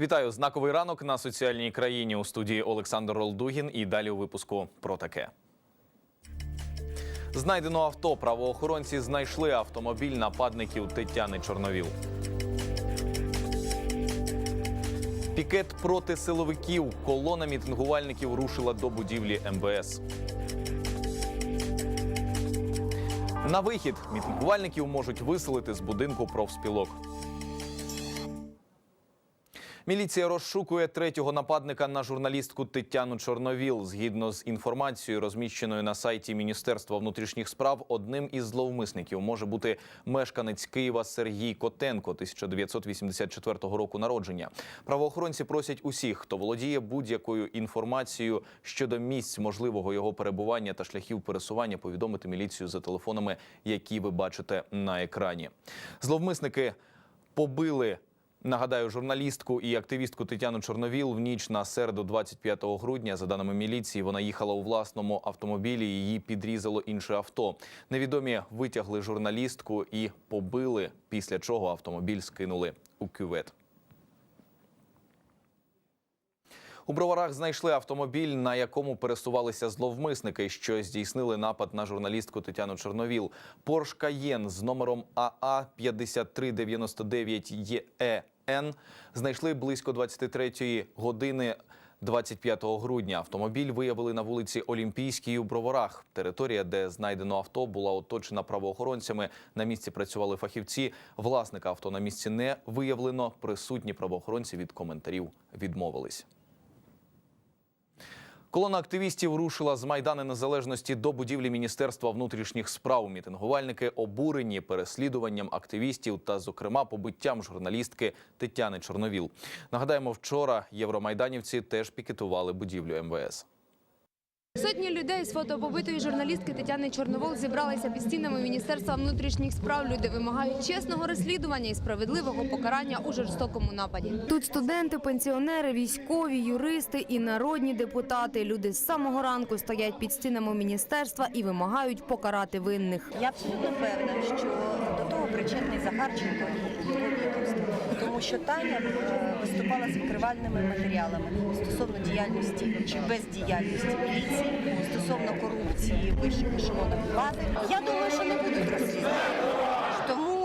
Вітаю знаковий ранок на соціальній країні у студії Олександр Ролдугін. І далі у випуску про таке. Знайдено авто. Правоохоронці знайшли автомобіль нападників Тетяни Чорновіл. Пікет проти силовиків. Колона мітингувальників рушила до будівлі МВС. На вихід мітингувальників можуть виселити з будинку профспілок. Міліція розшукує третього нападника на журналістку Тетяну Чорновіл. Згідно з інформацією, розміщеною на сайті Міністерства внутрішніх справ, одним із зловмисників може бути мешканець Києва Сергій Котенко, 1984 року народження. Правоохоронці просять усіх, хто володіє будь-якою інформацією щодо місць можливого його перебування та шляхів пересування, повідомити міліцію за телефонами, які ви бачите на екрані. Зловмисники побили. Нагадаю, журналістку і активістку Тетяну Чорновіл в ніч на середу, 25 грудня, за даними міліції, вона їхала у власному автомобілі. Її підрізало інше авто. Невідомі витягли журналістку і побили. Після чого автомобіль скинули у кювет. У броварах знайшли автомобіль, на якому пересувалися зловмисники, що здійснили напад на журналістку Тетяну Чорновіл. Порш Каєн з номером АА 5399 ЄЕН знайшли близько 23 години. 25 грудня автомобіль виявили на вулиці Олімпійській у Броварах. Територія, де знайдено авто, була оточена правоохоронцями. На місці працювали фахівці. Власника авто на місці не виявлено. Присутні правоохоронці від коментарів відмовились. Колона активістів рушила з майдану незалежності до будівлі Міністерства внутрішніх справ. Мітингувальники обурені переслідуванням активістів та, зокрема, побиттям журналістки Тетяни Чорновіл. Нагадаємо, вчора євромайданівці теж пікетували будівлю МВС. Сотні людей з фото побитої журналістки Тетяни Чорновол зібралися під стінами Міністерства внутрішніх справ. Люди вимагають чесного розслідування і справедливого покарання у жорстокому нападі. Тут студенти, пенсіонери, військові, юристи і народні депутати. Люди з самого ранку стоять під стінами міністерства і вимагають покарати винних. Я абсолютно певна, що до того причетний Захарченко і його відомство, тому що Таня е, виступала з викривальними матеріалами стосовно діяльності чи бездіяльності міліції, стосовно корупції вищих ешелонах влади. Я думаю, що не будуть розслідувати. Тому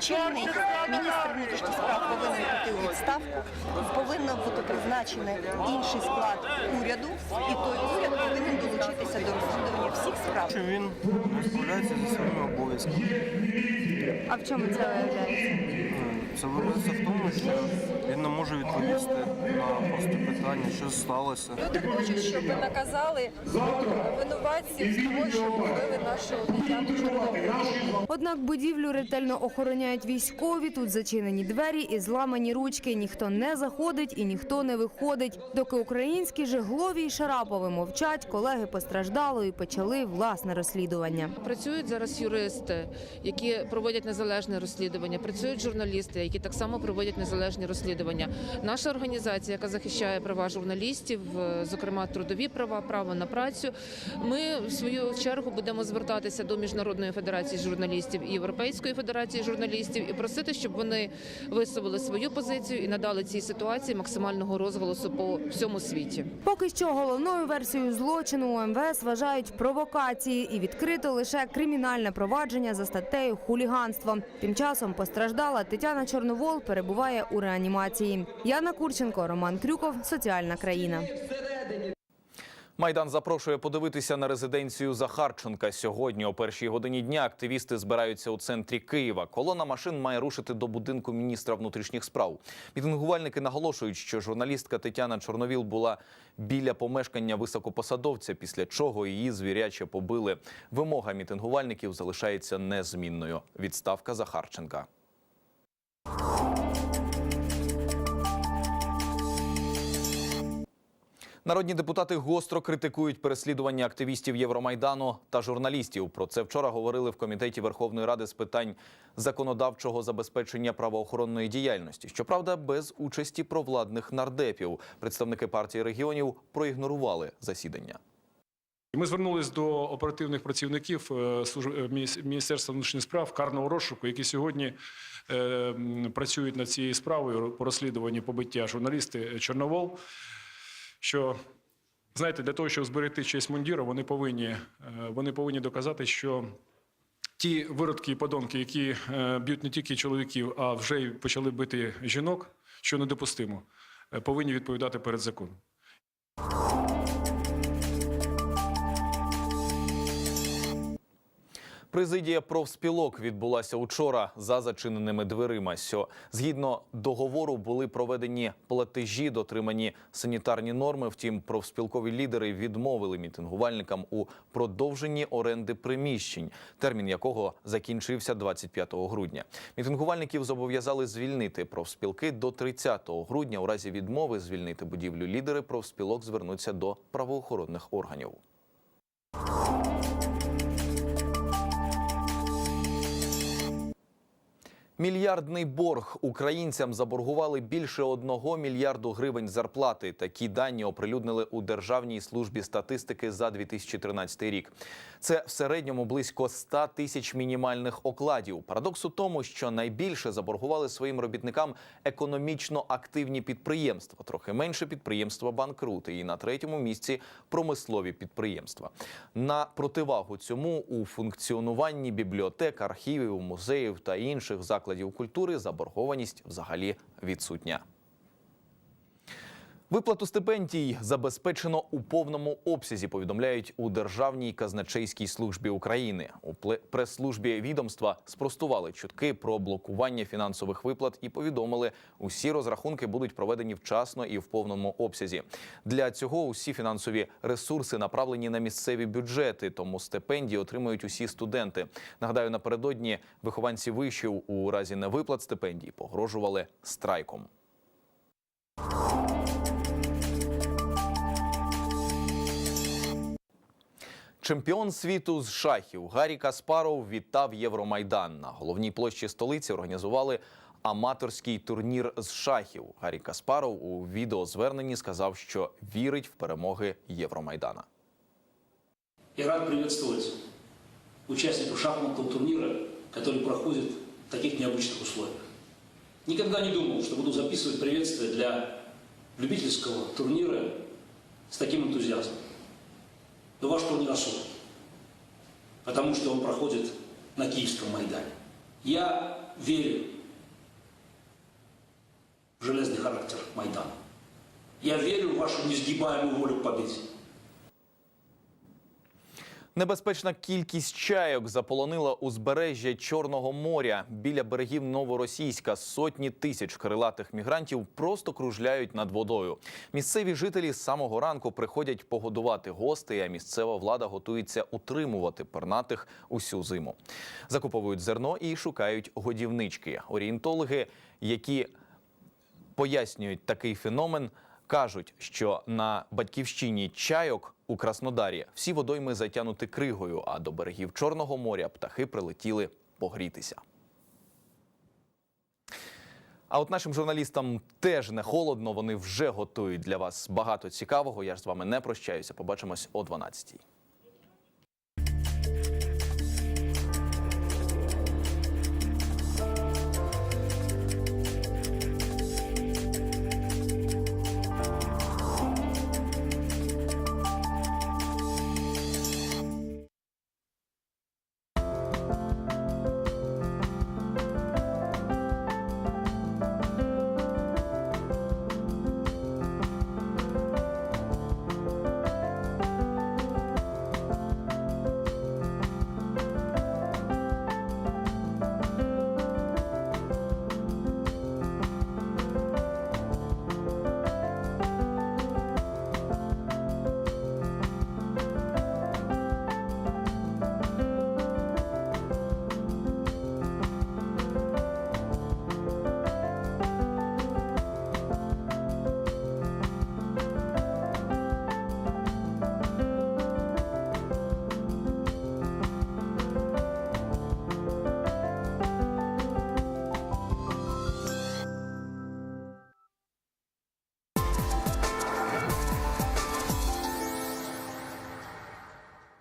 чинний міністр внутрішніх справ повинен піти у відставку, повинно бути призначений інший склад уряду, і той уряд повинен долучитися до всіх що він не справляється зі своїми обов'язками. А в чому це виявляється? Це виявляється в тому, що він не може відповісти на просте питання, що сталося. Люди хочуть, щоб наказали винуватців того, що вбили нашу Тетяну Однак будівлю ретельно охороняють військові. Тут зачинені двері і зламані ручки. Ніхто не заходить і ніхто не виходить. Доки українські Жеглові і Шарапови мовчать, колеги постраждало і почали власне розслідування. Працюють зараз юристи, які проводять незалежне розслідування. Працюють журналісти, які так само проводять незалежні розслідування. Наша організація, яка захищає права журналістів, е, зокрема трудові права, право на працю. Ми в свою чергу будемо звертатися до міжнародної федерації журналістів і Європейської федерації журналістів і просити, щоб вони висловили свою позицію і надали цій ситуації максимального розголосу по всьому світі. Поки що головною версією злочину МВС вважають провокації і відкрито лише кримінальне провадження за статтею хуліганство. Тим часом постраждала Тетяна Чорновол перебуває у реанімації. Яна Курченко, Роман Крюков, Соціальна країна. Майдан запрошує подивитися на резиденцію Захарченка. Сьогодні, о першій годині дня, активісти збираються у центрі Києва. Колона машин має рушити до будинку міністра внутрішніх справ. Мітингувальники наголошують, що журналістка Тетяна Чорновіл була біля помешкання високопосадовця, після чого її звіряче побили. Вимога мітингувальників залишається незмінною. Відставка Захарченка. Народні депутати гостро критикують переслідування активістів Євромайдану та журналістів. Про це вчора говорили в комітеті Верховної Ради з питань законодавчого забезпечення правоохоронної діяльності. Щоправда, без участі провладних нардепів. Представники партії регіонів проігнорували засідання. Ми звернулись до оперативних працівників е, е, Міністерства внутрішніх справ карного розшуку, які сьогодні е, працюють над цією справою по розслідуванні побиття журналісти Чорновол. Що знаєте, для того, щоб зберегти честь мундіра, вони повинні, е, вони повинні доказати, що ті виродки і подонки, які е, б'ють не тільки чоловіків, а вже й почали бити жінок, що недопустимо, е, повинні відповідати перед законом. Президія профспілок відбулася учора за зачиненими дверима. Що згідно договору були проведені платежі, дотримані санітарні норми. Втім, профспілкові лідери відмовили мітингувальникам у продовженні оренди приміщень, термін якого закінчився 25 грудня. Мітингувальників зобов'язали звільнити профспілки до 30 грудня. У разі відмови звільнити будівлю лідери профспілок звернуться до правоохоронних органів. Мільярдний борг українцям заборгували більше одного мільярду гривень зарплати. Такі дані оприлюднили у Державній службі статистики за 2013 рік. Це в середньому близько 100 тисяч мінімальних окладів. Парадокс у тому, що найбільше заборгували своїм робітникам економічно активні підприємства, трохи менше підприємства банкрути, і на третьому місці промислові підприємства. На противагу цьому у функціонуванні бібліотек, архівів, музеїв та інших закладів культури заборгованість взагалі відсутня. Виплату стипендій забезпечено у повному обсязі. Повідомляють у Державній казначейській службі України. У прес-службі відомства спростували чутки про блокування фінансових виплат і повідомили, усі розрахунки будуть проведені вчасно і в повному обсязі. Для цього усі фінансові ресурси направлені на місцеві бюджети, тому стипендії отримують усі студенти. Нагадаю, напередодні вихованці вишів у разі невиплат стипендій погрожували страйком. Чемпіон світу з шахів Гаррі Каспаров вітав Євромайдан. На головній площі столиці організували аматорський турнір з шахів. Гаррі Каспаров у відеозверненні сказав, що вірить в перемоги Євромайдана. Я рад приветствовать участников шахматного турнира, который проходит в таких необычных условиях. Никогда не думал, что буду записывать приветствие для любительского турнира с таким энтузиазмом. Но ваш не особый, потому что он проходит на Киевском Майдане. Я верю в железный характер Майдана. Я верю в вашу несгибаемую волю к победе. Небезпечна кількість чайок заполонила узбережжя Чорного моря. Біля берегів Новоросійська сотні тисяч крилатих мігрантів просто кружляють над водою. Місцеві жителі з самого ранку приходять погодувати гостей, а місцева влада готується утримувати пернатих усю зиму. Закуповують зерно і шукають годівнички. Орієнтологи, які пояснюють такий феномен, кажуть, що на батьківщині чайок у Краснодарі всі водойми затянуті кригою, а до берегів Чорного моря птахи прилетіли погрітися. А от нашим журналістам теж не холодно. Вони вже готують для вас багато цікавого. Я ж з вами не прощаюся. Побачимось о 12-й.